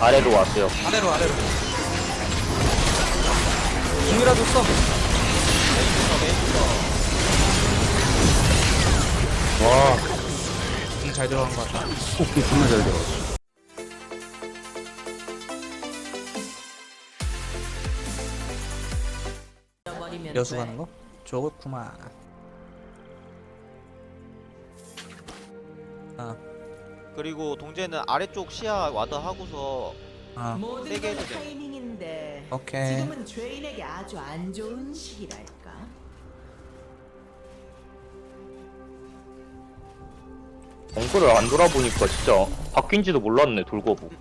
아래로 왔어요. 아래로 아래로. 궁이라도 써. 와, 궁잘 들어간 것 같다. 오케이 정말 잘 들어 여수 가는 거? 좋구만. 아, 그리고 동재는 아래쪽 시야 와드 하고서 아 모든 세게 건 해도 돼. 타이밍인데 오케이 지금은 죄인에게 아주 안 좋은 시기랄까 정글을 안 돌아보니까 진짜 바뀐지도 몰랐네, 돌고 보고.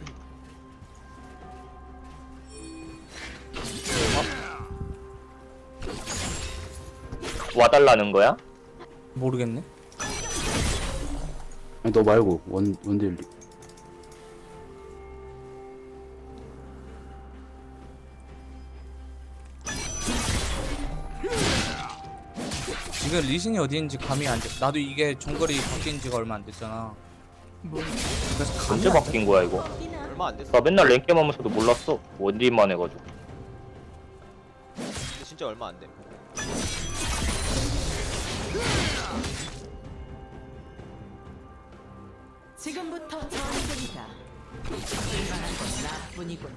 와달라는 거야? 모르겠네 아니 너 말고 원 원딜 지금 리신이 어디인지 감이 안 돼. 나도 이게 정글이 바뀐 지가 얼마 안 됐잖아. 그래서 감이 언제 안 돼. 바뀐 거야, 이거? 얼마 안 됐어. 나 맨날 랭겜 하면서도 몰랐어. 원딜만 해가지고. 근데 진짜 얼마 안 돼. 지금부터 전쟁이다 불만한 건 나뿐이군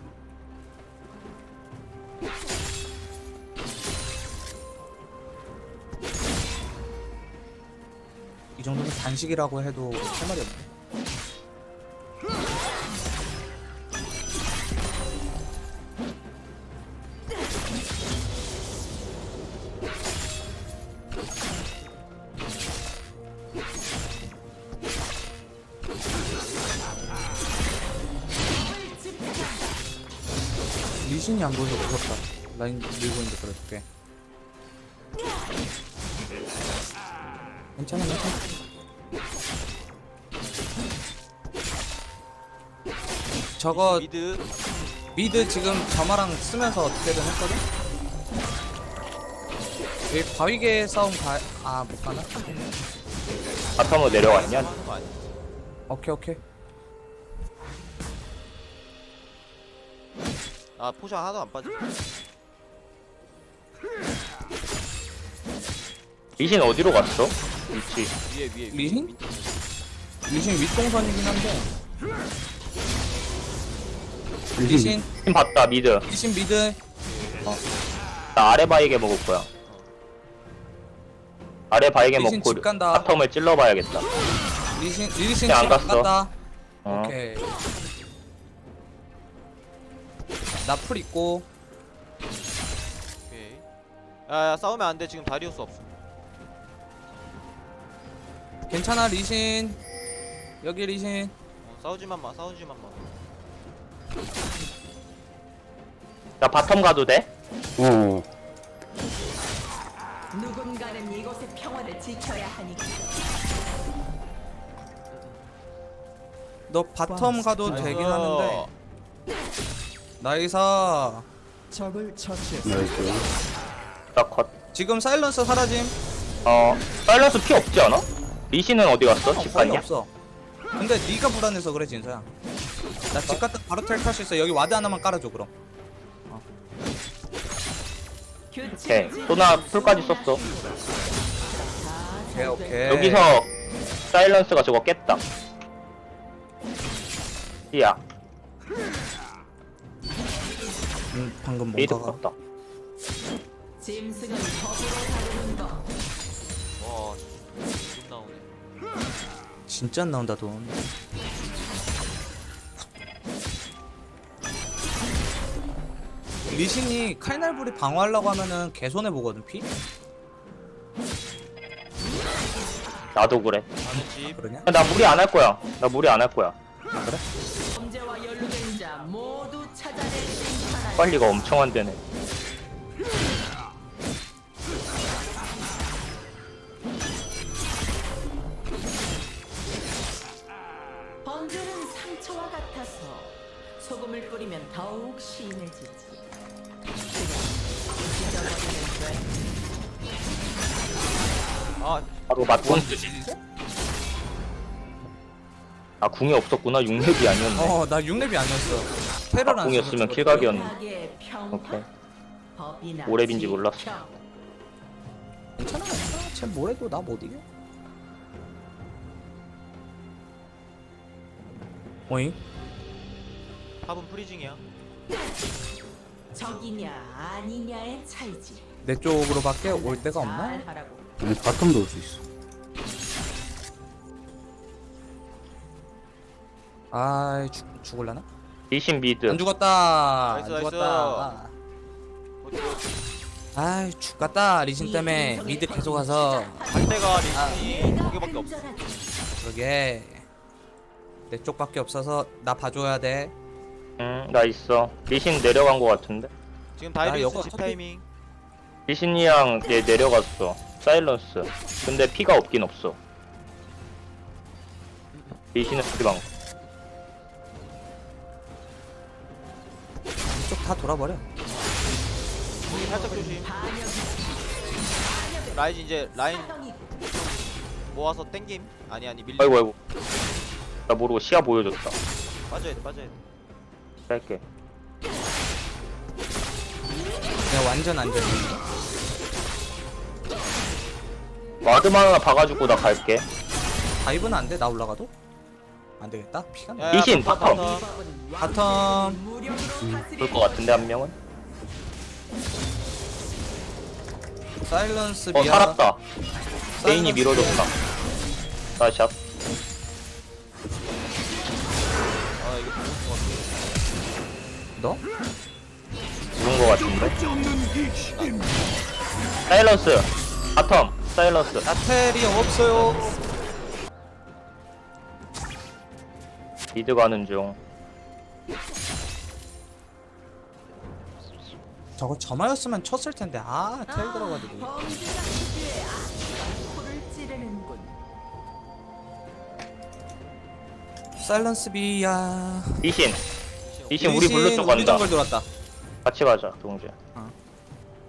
이 정도면 단식이라고 해도 할 말이 없네. 안 보여서 무섭다. 라인 밀고 있는데 그럴게. 괜찮아, 괜찮아. 저거 미드 미드 지금 점화랑 쓰면서 어떻게든 했거든? 여기 바위계 싸움 가... 아, 못 가나? 바텀으로 내려왔냐? 하는 거 아니야? 오케이, 오케이. 아 포션 하나도 안 빠져. 리신 어디로 갔어? 위치. 위에 위에. 위에. 리신? 리신 윗동선이긴 한데 리신, 팀 봤다, 미드. 리신 미드 나 아래 바이게 먹을 거야. 아래 바이게 리신 먹고 집 간다. 바텀을 찔러봐야겠다. 리신 야, 안집 갔어. 갔다 어. 오케이 나 풀 있고 오케이. 야 야 싸우면 안 돼. 지금 다리우스 없어. 괜찮아 리신 여기 리신 어, 싸우지만 마. 싸우지만 마. 나 바텀 가도 돼? 어 누군가는 이곳의 평화를 지켜야 하니까 너 바텀 가도. 되긴 하는데 나이사 나이스 나 컷. 지금 사일런스 사라짐 어, 사일런스 피 없지 않아? 리신은 어디 갔어? 집 거의 갔냐? 없어 근데 네가 불안해서 그래 진서야 나 집 갔다 바로 텔탈 수 있어 여기 와드 하나만 깔아줘 그럼 오케이. 소나 풀까지 썼어. 오케이 오케이 여기서 사일런스가 저거 깼다. 야, 음, 방금 미드 뭔가가 컸다. 짐승은 법으로 다루는 법 와. 좀 나오네. 진짜 안 나온다 돈 리신이 칼날불이 방어하려고 하면은 개손해 보거든 피? 나도 그래. 집. 그러냐? 나 무리 안 할 거야. 나 무리 안 할 거야. 범죄 빨리가 엄청 안 되네. 번들은 상처와 같아서 소금을 뿌리면 더욱 시인해지지 아 바로 쓰지. 아 궁이 없었구나 6렙이 아니었네 어 나 6렙이 아니었어 테러를 아, 안 궁이었으면 써서 킬각이었네 악의 평화, 오케이 오랩인지 몰랐어. 괜찮아 괜찮아 쟤 뭐래도 나 못 이겨 오잉? 탑은 프리징이야 적이냐 아니냐의 차이지. 내 쪽으로밖에 올 데가 없나? 잘하라고. 아니, 바텀도 올 수 있어. 아이 죽, 죽을라나? 리신 미드. 안 죽었다. 나이스, 안 나이스. 죽었다. 어디 아이 죽겠다 리신 때문에. 미드 계속 가서. 상대가 리신이 두 개밖에 없어. 그러게. 내 쪽밖에 없어서 나 봐줘야 돼. 응나 있어. 리신 내려간 거 같은데? 지금 나 다이빙 이거 집 어차피- 타이밍. 리신이랑 얘 내려갔어. 사일런스. 근데 피가 없긴 없어. 리신은 피방 다 돌아버려. 여기 살짝 조심. 라인 이제 라인 모아서 땡김? 아니 아니 밀리 아이고 아이고. 나 모르고 시야 보여줬다. 빠져야 돼 빠져야 돼. 짧게. 내가 완전 안전 와드만 하나 봐가지고 나 갈게. 다이브는 안 돼 나 올라가도? 안 되겠다? 피가 나 야, 리신, 바텀, 바텀. 바텀. 법은 바텀. 무력으로 다스리는 볼것 같은데 한 명은? 사일런스 어 미아. 살았다. 메인이 밀어줬다. 나샷. 아 이거 같아. 너? 죽은 거 같은데? 사일런스. 바텀. 사일런스. 나텔이 없어요 미드 가는 중. 저거 저마였으면 쳤을 텐데. 아텔 아, 들어가지고. 코를 찌르는군. 사일런스 비야 리신. 리신 우리 블루 쪽 간다. 정글 돌았다. 같이 가자 동재 어.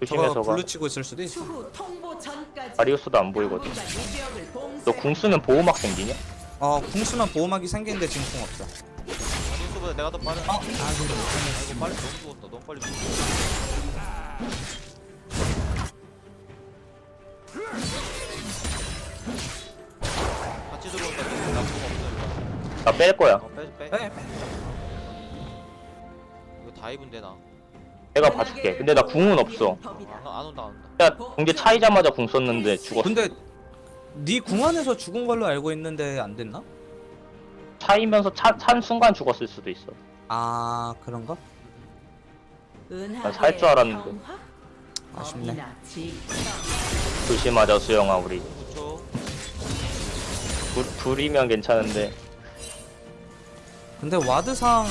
조심해서 저거. 가 블루 치고 있을 수도 있어. 추후 통보 전까지 아리우스도 안 보이거든. 당분간 이 지역을 봉쇄- 너궁 쓰면 보호막 생기냐? 어궁 쓰면 보호막이 생기는데 지금 궁 없어. 아니스보다 내가 더 빠른 어? 아 이거 빨리 너무 죽었다. 너무 빨리 죽었다. 같이 들어온다. 나 그거 없어. 이거 나뺄 거야. 어빼빼. 빼. 이거 다이브인데 나. 내가 봐줄게. 근데 나 궁은 없어. 안, 안 온다 안 온다. 야 동재 차이자마자 궁 썼는데 죽었어. 근데 네 궁 안에서 죽은 걸로 알고 있는데 안 됐나? 차이면서 차, 찬 순간 죽었을 수도 있어 아 그런가? 살 줄 알았는데. 아쉽네. 조심하자 수영아 우리 9초 둘, 둘이면 괜찮은데 근데 와드상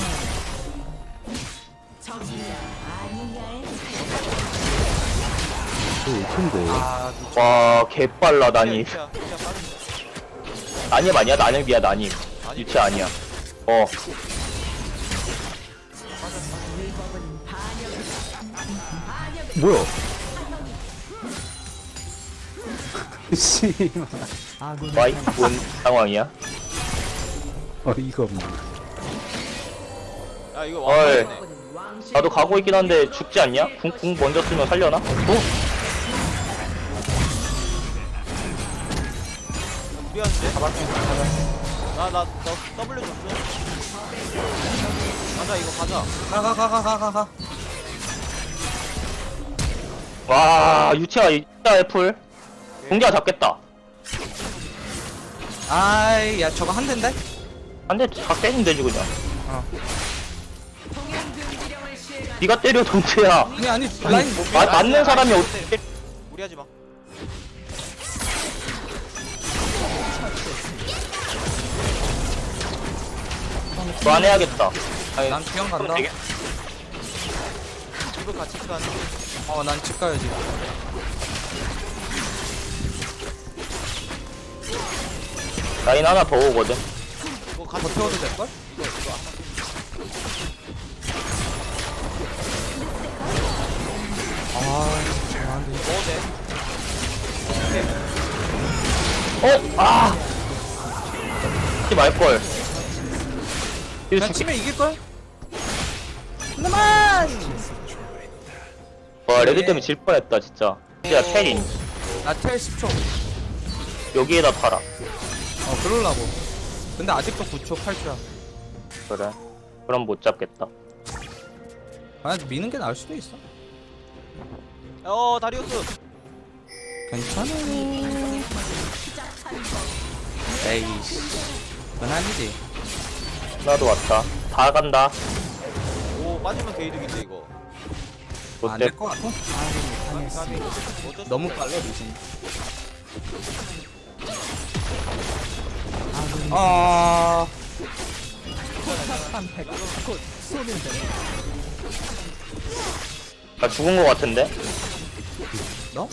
5천데 아, 와 개빨라 나니 진짜, 진짜 빠른데. 나니 아니야 나님이야 나님 아니, 유치 아니야 어 뭐야? 씨. 와이, 뭔 상황이야 어, 이거 뭐. 아, 이거 어, 왕 나도 가고 있긴 한데 죽지 않냐? 궁, 궁 먼저 쓰면 살려나? 어? 무리하는데? 나나 나 W 줬어. 가자 이거 가자. 가가가가가 가가 와 유치야 진짜 애플? 공기가 잡겠다. 아이 야 저거 한 대인데? 한대 다 때리면 되지 그냥. 시행한 네가 때려 동태야. 아니 아니 라인 뭐 마, 맞는 사람이 어떻게 무리하지 마 그만해야겠다. 아니 난 주영 간다. 되게- 이거 같이 가는 어난 집 가야지 라인 하나 더 오거든. 이거 같이 버텨도 될걸? 이거 이거 아 잘하는데 먹어도 돼 어? 아! 하지 말걸 그냥 치면 이길걸? 하나만! 와 레드 때문에 질 뻔했다 진짜. 진짜 테린. 나텔 10초. 여기에다 팔아. 어 그럴라고. 근데 아직도 9초 8초야. 그래. 그럼 못 잡겠다. 아 미는 게 나을 수도 있어. 어 다리우스. 괜찮아. 에이씨. 그건 아니지 나도 왔다. 다 간다. 오 빠지면 개이득인데 이거. 롯데 안될것 같아? 까비 까비 어쩔 수 너무. 빨라 미신 아나 죽은 거 같은데? 너?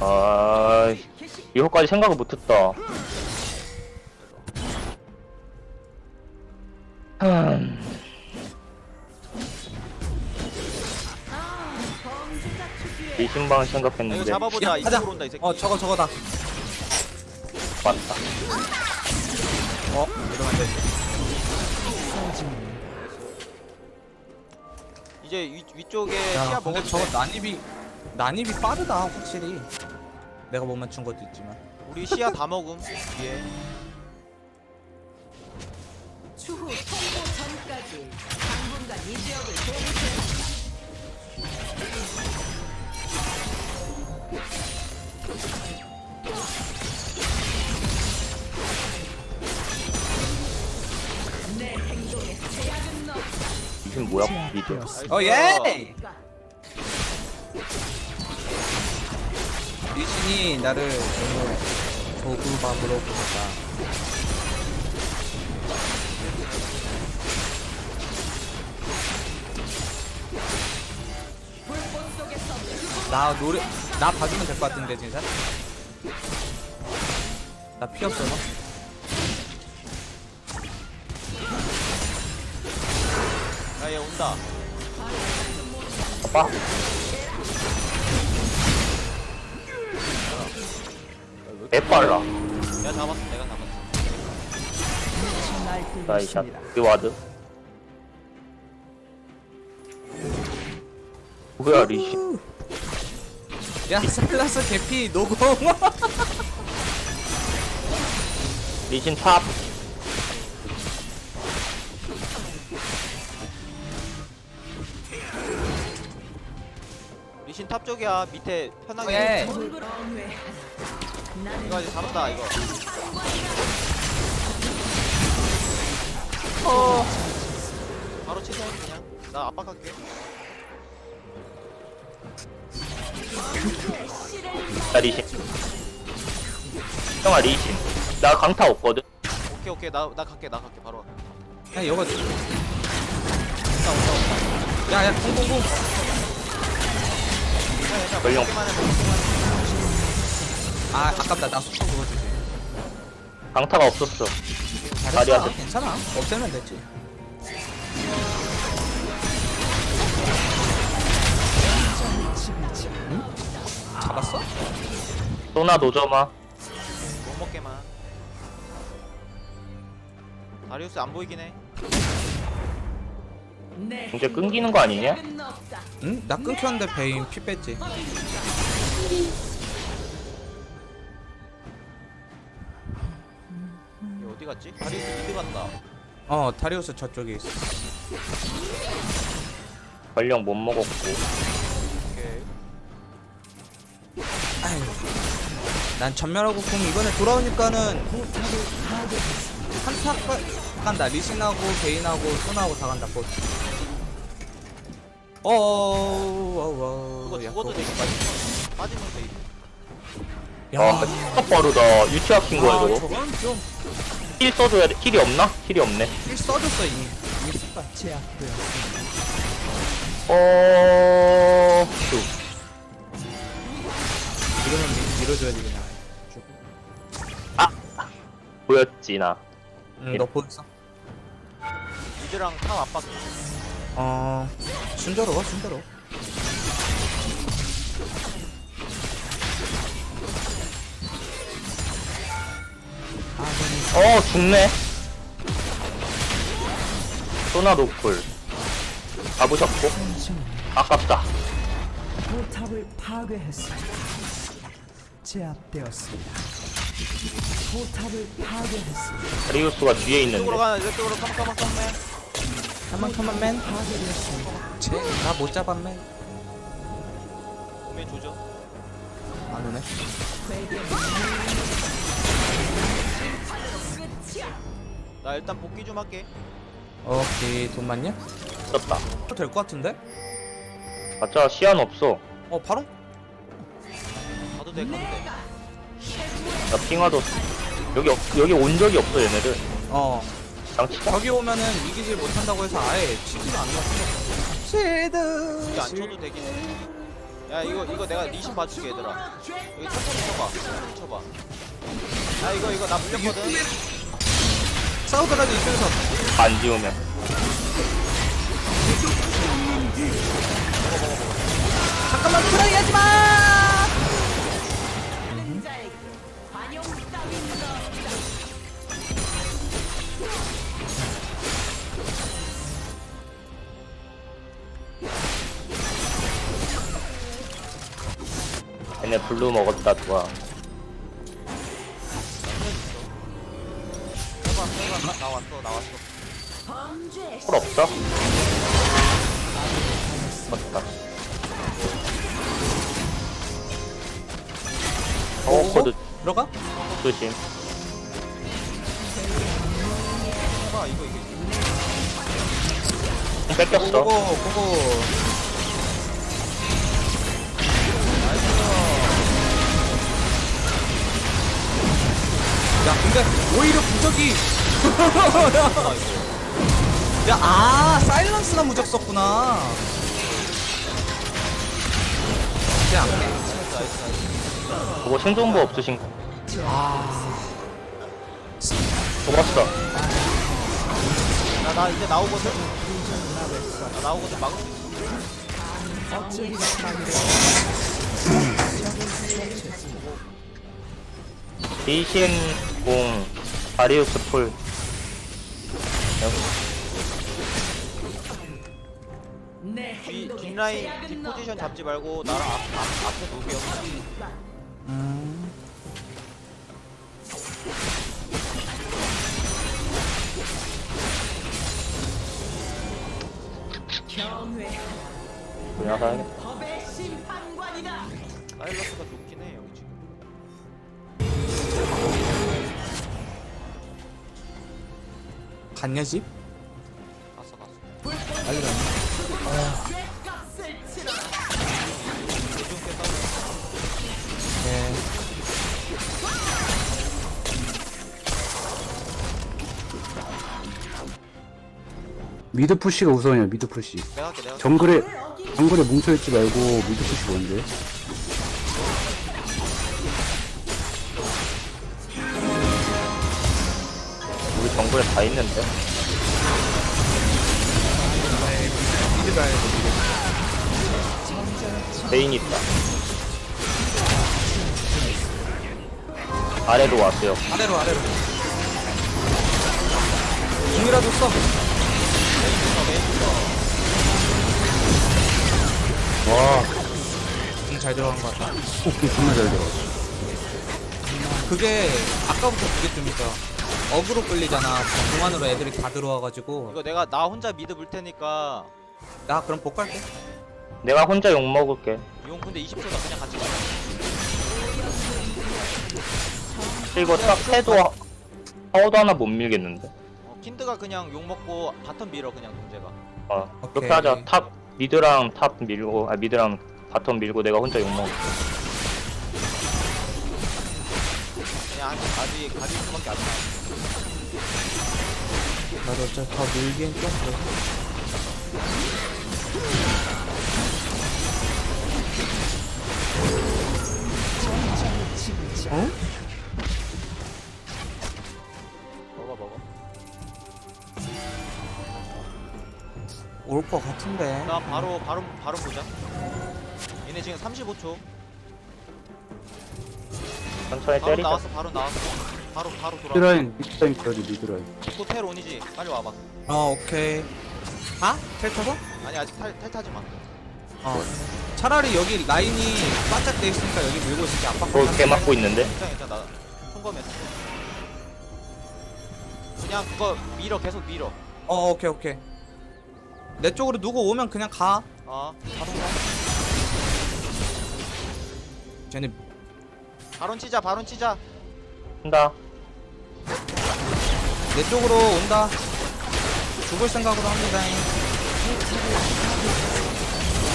아 이 거까지 생각을 못했다 흠. 이 신방 야, 이거 생각했는데 잡아보자 야, 가자. 이쪽으로 온다 이 새끼 어 저거 저거다 맞다 어? 이러면 안 이제 위, 위쪽에 야 시야 근데 저거 돼. 난입이 난입이 빠르다 확실히 내가 못 맞춘 것도 있지만 우리 시야 다 먹음 예 추후 통보 전까지 당분간 이 지역을 공세. 내 행동에 제약은 없다. 이신 뭐야 미드 어 예! 리신이 나를 오늘 조구밥으로 부른다. 나 노래 나 봐주면 될 것 같은데 진짜? 나 피 없어 너? 야얘 온다. 봐봐 개 빨라. 내가 잡았어 내가 잡았어. 나이샷. 이 와드. 뭐야 리시? 야 살라스 개피 노공 리신 탑. 리신 탑 쪽이야. 밑에 편하게. 예. 이거 이제 잡았다 이거. 바로 치세요 그냥. 나 압박할게. 나 리신. 형아 리신. 나 강타 없거든. 오케이 오케이. 나, 나 갈게 나 갈게. 바로 갈게. 야 이거 온다 온다 온다 야야 공공공 전령 먹기만 해 먹기만 해 아 아깝다 나 수청 그거 주지 강타가 없었어 잘했어 다리한테. 괜찮아 없애면 됐지 응? 잡았어? 소나 노점아 못 먹게만 다리우스 안 보이긴 해내 이제 끊기는 거 아니냐? 응? 나 끊겼는데 베인 피 뺐지 어디 갔지? 다리우스 미드 간다. 어 다리우스 저쪽에 있어. 전령 못 먹었고. 오케이. 아유 난 전멸하고 공 이번에 돌아오니까는 한타 가- 간다. 리신하고 베인하고 소나하고 다 간다. 곧. 어어어어 그거 죽어도 되게 빠지면 돼 아 진짜 빠르다. 유치학킨 거야 저거? 저건 좀 힐 써줘야 돼. 힐이 없나? 힐이 없네. 힐 써줬어 이미. 이미 썼다 어... 쭉. 이러면 미- 밀어줘야지 그냥 보였지 나. 응너 보였어? 미드랑 탑 압박. 어 순조로워 순조로워 어 죽네 소나 노플 잡으셨고 아깝다 포탑을 파괴했습니다. 제압되었습니다. 포탑을 파괴했습니다. 다리우스가 뒤에 이쪽으로 있는데 가 이쪽으로 컴컴컴컴맨 한번 한번 맨. 파괴되었습니다. 쟤나못 잡았맨. 오면 조져 안 오네. 나 일단 복귀 좀 할게 오케이 돈 많냐? 썼다 될 것 같은데? 맞자 시야는 없어 어 바로? 가도 돼 가도 돼 나 핑화도 여기 없- 여기 온 적이 없어 얘네들 어. 장치다 저기 오면은 이기질 못한다고 해서 아예 치지도 않는 것 같아. 쉴드. 이거 안 쳐도 되긴 해 야 이거 이거 내가 리신 봐줄게 얘들아 여기 천천히 쳐봐 천천히 쳐봐 야 이거 이거 나 물렸거든 싸우더라도 이쪽에서 안 지우면 잠깐만 트라이 하지 마. 얘네 블루 먹었다 누가 뺏겼어. 고고 고고. 야 근데 오히려 부적이 야아 사일런스나 무적 썼구나. 그냥 그거 생존부 없으신 거. 아. 고맙어 나, 나 이제 나오거든 나 나오거든 막을 수 있어 리신 공 다리우스 풀내 뒤, 뒷라인 뒷포지션. 잡지 말고 나랑 앞, 앞, 앞에 음. 그냥 사야겠다. 법의 심판관이다. 사일러스가 좋긴 해 여기 지금. 갔냐 집? 갔어 갔어 빨리 가 미드 푸시가 우선이야 미드 푸시. 내가 할게 내가 할게. 정글에 정글에 뭉쳐있지 말고 미드 푸시 뭔데? 우리 정글에 다 있는데? 미드 베인 있다. 아래로 왔어요. 아래로 아래로. 궁이라도 써 와. 궁잘 들어간 것 같다. 오케이 정말 잘 들어 그게 아까부터 그게 좀 있어 어그로 끌리잖아. 공안으로 애들이 다 들어와가지고. 이거 내가 나 혼자 미드 물 테니까. 나 그럼 복 갈게. 내가 혼자 욕 먹을게. 용 근데 20초다 그냥 같이 가자. 이거 딱 해도 파워도 하나 못 밀겠는데? 어, 킨드가 그냥 욕 먹고 바텀 밀어 그냥 동재가 어 오케이. 그렇게 하자 탑 미드랑 탑 밀고 아 미드랑 바텀 밀고 내가 혼자 욕 먹을게 그냥 한 가지 가질 수밖에 안 나. 나도 어차피 더 밀기엔 좀 그래 같은데. 나 바로 바로 바로 보자. 얘네 지금 35초. 천천히 바로 때리자 나왔어 바로 나왔어. 바로 바로 돌아 미드라인, 미드라인 그래도 미드라인. 호텔 온이지. 빨리 와봐. 어 오케이. 아? 텔 타서? 아니 아직 탈, 탈 타지 마. 어 차라리 여기 라인이 바짝 돼 있으니까 여기 밀고 있을게. 압박 그거 개 맞고 있는데? 일단 일단 나 통과했어 그냥 그거 밀어 계속 밀어. 어 오케이 오케이 내 쪽으로 누구 오면 그냥 가. 어 가던가. 쟤네 바론 치자 바론 치자. 한다. 내 쪽으로 온다. 죽을 생각으로 합니다.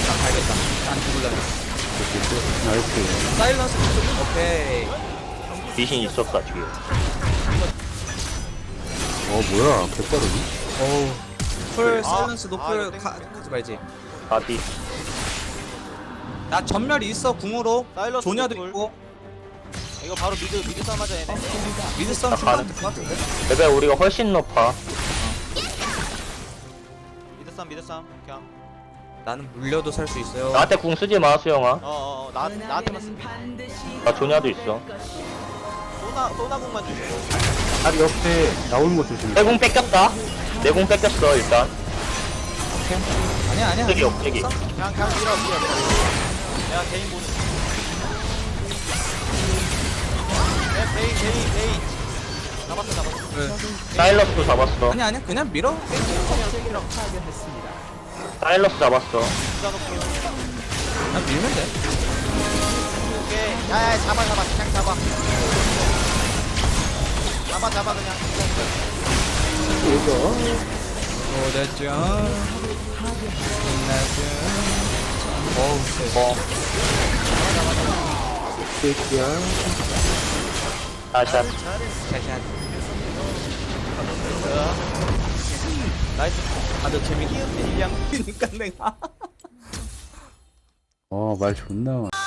안 가야겠다. 안 죽을래. 나이스. 사일런스 오케이. 리신 있었다 뒤에 어, 뭐야. 개빠르네. 어우 풀 아, 사일런스 아, 노플 가, 하지 말지. 바디. 나 전멸이 있어 궁으로. 사일러스 조냐도 노플. 있고. 이거 바로 미드 미드 싸움 하자 얘네. 미드 싸움 아, 중간 가는- 될것 같은데? 레벨 우리가 훨씬 높아. 미드 싸움 미드 싸움. 그냥 나는 물려도 살 수 있어요. 나한테 궁 쓰지 마 수영아. 어어어. 나 나한테만 쓰 반드시 나 조냐도 있어. 소나 소나 공만 주시고 다리 옆에 나오는 거 조심해. 내궁 뺏겼다. 내궁 뺏겼어 일단. 아니야 아니야. 없애기 없애기 그냥 그냥 밀어 밀어 밀어. 내가 개인 보는 내 개인 개인 개인. 잡았어 잡았어. 네. 사일러스도 잡았어. 아니야 아니야. 그냥 밀어. 사일러스 잡았어. 그냥 밀면 돼. 오케이. 야야 잡아 잡아. 그냥 잡아 잡아 잡아 그냥 오대죠 끝나죠 어우 쎄뭐 새끼야. 다샷 샷샷 나이스 다들 재밌게 일량 그니까 내가 어, 말 존나. 많아.